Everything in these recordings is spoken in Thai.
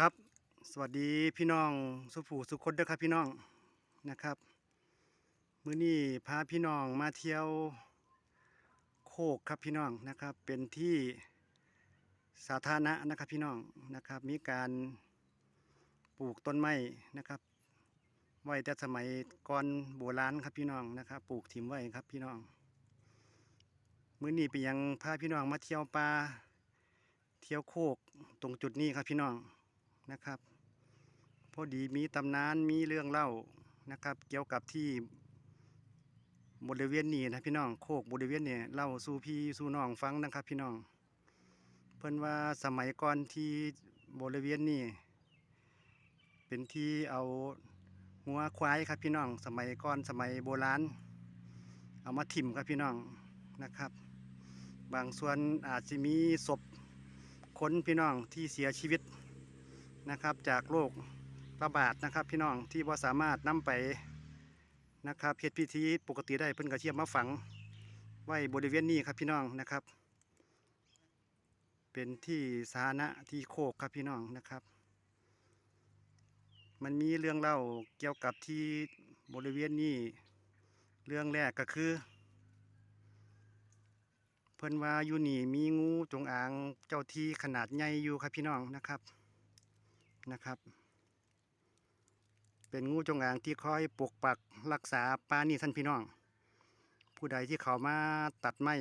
ครับ สวัสดีพี่น้องสุผูสุคนด้อครับพี่น้องนะครับ มื้อนี้พาพี่น้องมาเที่ยวโคกครับพี่น้องนะครับ เป็นที่สาธารณะนะครับพี่น้องนะครับ มีการปลูกต้นไม้นะครับ ไว้แต่สมัยก่อนโบราณครับพี่น้องนะครับ ปลูกถิ่มไว้ครับพี่น้อง มื้อนี้เป็นยังพาพี่น้องมาเที่ยวป่าเที่ยวโคกตรงจุดนี้ครับพี่น้อง นะครับ พอดีมีตำนานมีเรื่องเล่านะครับ เกี่ยวกับที่บริเวณนี้นะพี่น้องโคกบริเวณเนี่ยเล่าสู่พี่สู่น้องฟังนะครับ พี่น้อง เพิ่นว่าสมัยก่อนที่บริเวณนี้เป็นที่เอาหัวควายครับพี่น้อง สมัยก่อนสมัยโบราณ เอามาถิ่มครับพี่น้องนะครับ บางส่วนอาจจะมีศพคนพี่น้องที่เสียชีวิต นะครับจากโรคระบาดนะครับ พี่น้องที่ว่าสามารถนำไปนะครับเฮ็ดพิธีปกติได้เพิ่นกระเทียมมาฝัง ไว้บริเวณนี้ครับพี่น้องนะครับ เป็นที่สาธารณะที่โคกครับพี่น้องนะครับ มันมีเรื่องเล่าเกี่ยวกับที่บริเวณนี้เรื่องแรกก็คือ เพิ่นว่าอยู่นี่มีงูจงอางเจ้าที่ขนาดใหญ่อยู่ครับพี่น้องนะครับ นะครับ เป็นงูจงอางที่คอยปกปักรักษาปลานี่ท่านพี่น้อง ผู้ใดที่เขามาตัดไม้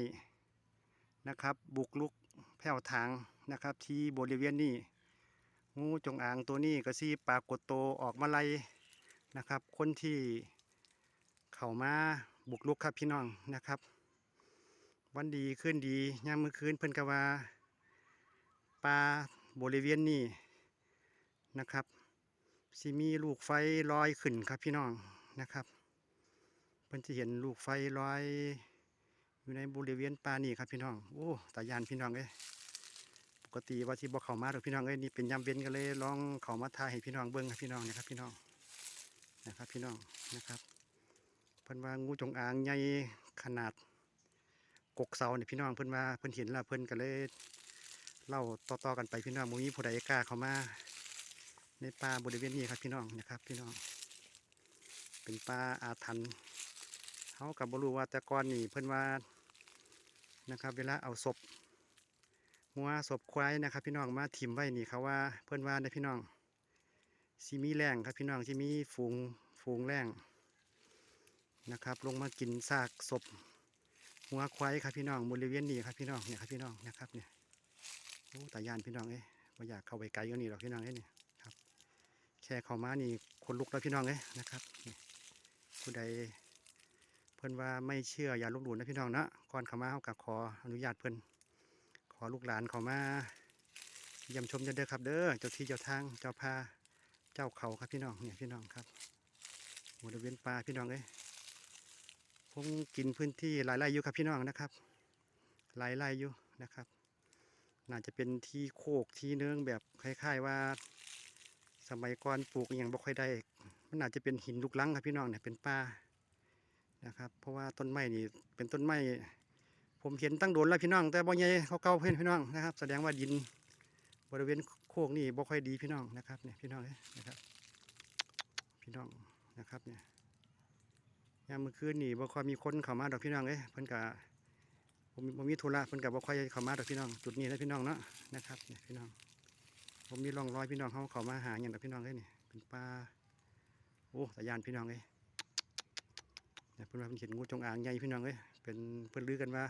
นะครับ บุกลุกแผ่วทางนะครับ ที่บริเวณนี้งูจงอางตัวนี้ก็ซีปากฏโตออกมาไล่นะครับ คนที่เขามาบุกลุกครับพี่น้องนะครับ วันดีขึ้นดียามมือคืนเพิ่นกว่าปลาบริเวณนี้ นะครับสิมีลูกไฟลอยขึ้นครับพี่น้องนะครับเพิ่นจะเห็นลูกไฟลอย อยู่ในบริเวณป่านี่ครับพี่น้องโอ้ตายานพี่น้องเอ้ยปกติว่าที่บอกเขามาหรือพี่น้องเอ้ยนี่เป็นยามเว้นกันเลยลองเขามาทายให้พี่น้องเบิ้งครับพี่น้องนะครับพี่น้องนะครับพี่น้องนะครับเพิ่นว่างูจงอางใหญ่ขนาดกกเสาเนี่ยพี่น้องเพิ่นว่าเพิ่นเห็นแล้วเพิ่นก็เลยเล่าต่อๆกันไปพี่น้องบ่มีผู้ใดกล้าเข้ามา ในป่าบริเวณนี้ครับพี่น้องนะครับ พี่น้อง เป็นป่าอาถรรพ์เขากับบรูว่าแต่ก่อนนี่เพิ่อนว่านะครับ เวลาเอาศพหัวศพควายนะครับ พี่น้องมาถิ่มไว้นี่เขาว่าเพิ่อนว่าในพี่น้องสิมีแรงครับพี่น้องสิมีฝูงฝูงแรงนะครับ ลงมากินซากศพหัวควายครับพี่น้องบริเวณนี้ครับพี่น้องเนี่ยครับพี่น้องนะครับเนี่ยโอ้ตายานพี่น้องเอ้ยไม่อยากเข้าไปไกลกว่านี้หรอกพี่น้องเอ้ยเนี่ย แค่เข้ามานี่คนลุกแล้วพี่น้องเลยนะครับผู้ใดเพิ่อนว่าไม่เชื่ออย่าลบหลู่นะพี่น้องนะก่อนเข้ามาเขากับขออนุญาตเพิ่อนขอลูกหลานเข้ามาเยี่ยมชมเด้อครับเด้อเจ้าที่เจ้าทางเจ้าพาเจ้าเขาครับพี่น้องเนี่ยพี่น้องครับบริเวณป่าพี่น้องเลยคงกินพื้นที่หลายไร่อยู่ครับพี่น้องนะครับ หลายไร่อยู่นะครับ น่าจะเป็นที่โคกที่เนื้องแบบคล้าย ๆ ว่า สมัยก่อนปลูกอย่างบ่ค่อยได้ มันอาจจะเป็นหินลูกลังครับพี่น้องเนี่ยเป็นป่านะครับ เพราะว่าต้นไม้นี่เป็นต้นไม้ผมเห็นตั้งโดนแล้วพี่น้อง แต่บ่ใหญ่เขาเก่าเพื่อนพี่น้องนะครับ แสดงว่าดินบริเวณโคกนี่บ่ค่อยดีพี่น้องนะครับเนี่ยพี่น้องนะครับ พี่น้องนะครับเนี่ยยามมื้อคืนนี่บ่ค่อยมีคนเข้ามาดอกพี่น้องเอ้ยเพิ่นกะผมผมมีธุระเพิ่นกะบ่ค่อยเข้ามาดอกพี่น้อง จุดนี้นะพี่น้องเนาะนะครับเนี่ยพี่น้อง ผมมีร่องรอยพี่น้องเขาเขามาหาอย่างกับพี่น้องเลยนี่เป็นปลาโอ้สายานพี่น้องเลยเนี่ยเพื่อนว่าเพิ่นเห็นงูจงอางใหญ่พี่น้องเลยเป็นเพื่อนลือกันว่า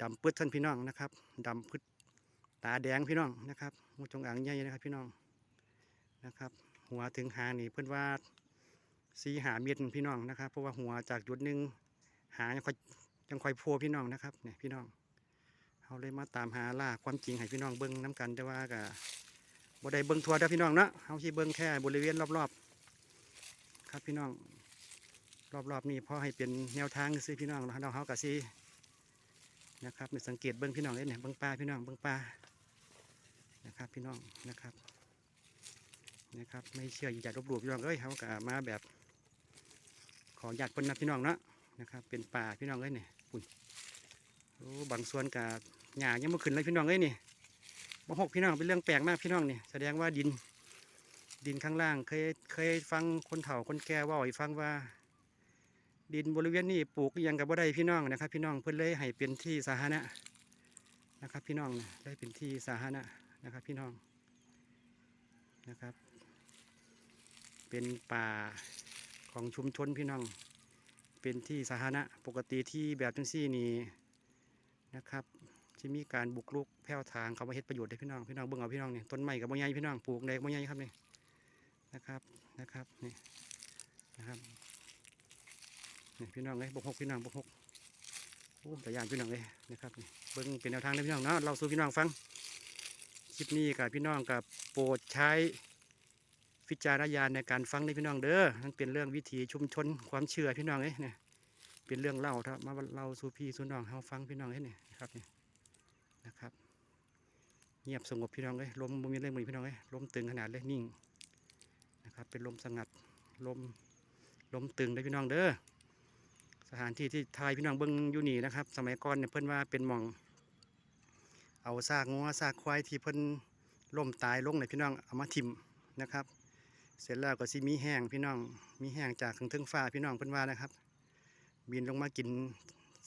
ดำปึ๊ดท่านพี่น้องนะครับดำปึ๊ดตาแดงพี่น้องนะครับงูจงอางใหญ่นะครับ พี่น้องนะครับ หัวถึงหางนี่เพื่อนว่าสีหาเม็ดพี่น้องนะครับ เพราะว่าหัวจากจุดหนึ่งหางยังค่อยยังค่อยโผล่พี่น้องนะครับเนี่ยพี่น้องเขาเลยมาตามหาล่าความจริงให้พี่น้องเบิ้งน้กันแต่ว่าก็ บ่ได้เบิ้งทัวร์เด้อพี่น้องเนาะเขาที่เบิ้งแค่บริเวณรอบๆ ครับพี่น้อง รอบๆนี่พอให้เป็นแนวทางซื้อพี่น้องแล้วเราเขากะซีนะครับสังเกตเบิ้งพี่น้องเลยเนี่ยเบิ้งปลาพี่น้องเบิ้งปลานะครับพี่น้องนะครับนะครับไม่เชื่ออย่าลบหลู่พี่น้องเอ้ยเขากะมาแบบ ขออยากเป็นนะพี่น้องเนาะนะครับเป็นป่าพี่น้องเอ้ยเนี่ยปุ่นโอ้บางส่วนกับหญ้ายังไม่ขึ้นเลยพี่น้องเอ้ยนี่ บ่หกพี่น้องเป็นเรื่องแปลกมากพี่น้องเนี่ยแสดงว่าดิน ดินข้างล่าง เคยเคยฟังคนเฒ่าคนแก่ว่าให้ฟังว่า ดินบริเวณนี้ปลูกยังกับบ่ได้พี่น้องนะครับ พี่น้องเพิ่นเลยให้เป็นที่สาธารณะนะครับ พี่น้องนะได้เป็นที่สาธารณะนะครับ พี่น้องนะครับ เป็นป่าของชุมชนพี่น้อง เป็นที่สาธารณะปกติที่แบบจังซี่นี่นะครับ ที่มีการบุกรุกแผ่วทางเขามาเฮ็ดประโยชน์ให้พี่น้องพี่น้องเบิ่งเอาพี่น้องเนี่ยต้นไม้กับบ่ใหญ่พี่น้องปลูกได้บ่ใหญ่ครับนี่นะครับนะครับนี่นะครับนี่พี่น้องเลยบกหกพี่น้องบกหกโอ้แต่ยานพี่น้องเลยนะครับนี่เบิ่งเป็นแนวทางเลยพี่น้องเนาะเราสู่พี่น้องฟังคลิปนี้กับพี่น้องกับโปรดใช้วิจารณญาณในการฟังเลยพี่น้องเด้อมันเป็นเรื่องวิถีชุมชนความเชื่อพี่น้องเอ้ยเนี่ยเป็นเรื่องเล่าครับมาเล่าสู่พี่สู่น้องเฮาฟังพี่น้องเอ้ยนี่นะครับเนี่นะครับเงียบสงบพี่น้องเลยลมบ่มีเรื่องมือพี่น้องเลยลมตึงขนาดเลยนิ่งนะครับเป็นลมสงัดลมลมตึงเลยพี่น้องเด้อสถานที่ที่ทายพี่น้องเบิ้งอยู่นี่นะครับ สมัยก่อนเนี่ยเพิ่นว่าเป็นหมอง เอาซากงัวซากควายที่เพิ่นล่มตายลงเนี่ยพี่น้องเอามาทิมนะครับ เสร็จแล้วก็สิมีแห้งพี่น้องมีแห้งจากข้างทึงฟ้าพี่น้องเพิ่นว่านะครับ บินลงมากิน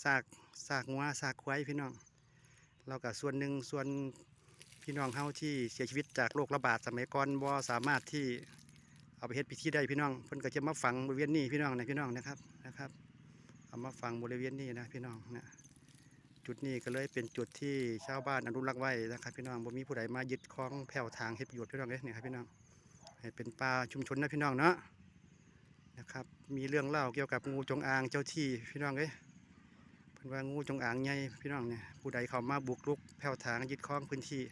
ซากซากงัวซากควายพี่น้องเราก็ส่วนหนึ่งส่วน พี่น้องเฮาที่เสียชีวิตจากโรคระบาดสมัยก่อนบ่สามารถที่เอาไปเฮ็ดพิธีได้พี่น้องเพิ่นก็จะมาฝังบริเวณนี้พี่น้องนะพี่น้องนะครับนะครับ เอามาฝังบริเวณนี้นะพี่น้องนะจุดนี้ก็เลยเป็นจุดที่ชาวบ้านอนุรักษ์ไว้นะครับ พี่น้องบ่มีผู้ใดมายึดครองแผ่วทางเฮ็ดประโยชน์พี่น้องเอ้ยนี่ครับพี่น้องให้เป็นป่าชุมชนนะพี่น้องเนาะนะครับมีเรื่องเล่าเกี่ยวกับงูจงอางเจ้าที่พี่น้องเอ้ยเพิ่นว่างูจงอางใหญ่พี่น้องเนี่ยผู้ใดเข้ามาบุกรุกแผ่วทางยึดครองพื้นที่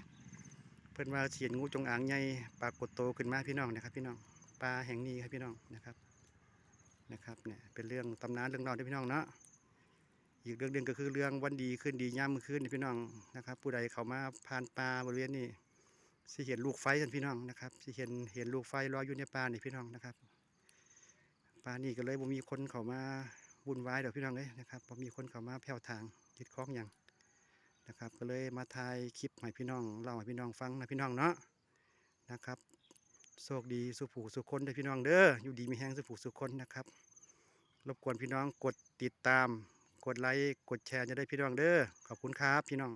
เพิ่อนว่าเสียนงูจงอางใหญ่ปรากฏโตขึ้นมาพี่น้องนะครับ พี่น้องปลาแห่งนี้ครับพี่น้องนะครับนะครับเนี่ยเป็นเรื่องตำนานเรื่องเล่าเด้พี่น้องเนาะอีกเรื่องหนึ่งก็คือเรื่องวันดีขึ้นดีย่ำขึ้นพี่น้องนะครับ ผู้ใดเขามาผ่านป่าบริเวณนี้สิเห็นลูกไฟกันพี่น้องนะครับสิเห็นเห็นลูกไฟลอยอยู่ในป่าเนี่พี่น้องนะครับป่านี่ก็เลยบ่มีคนเขามาวุ่นวายเดี๋ยวพี่น้องเลยนะครับพอมีคนเขามาแผ่วทางยึดคล้องอย่าง นะครับ ก็เลยมาถ่ายคลิปให้พี่น้องเล่าให้พี่น้องฟังนะพี่น้องเนาะนะครับโชคดีสุผูสุคนเด้อพี่น้องเด้ออยู่ดีมีแห้งสุผูสุคนนะครับรบกวนพี่น้องกดติดตาม กดไลค์กดแชร์จะได้พี่น้องเด้อขอบคุณครับพี่น้อง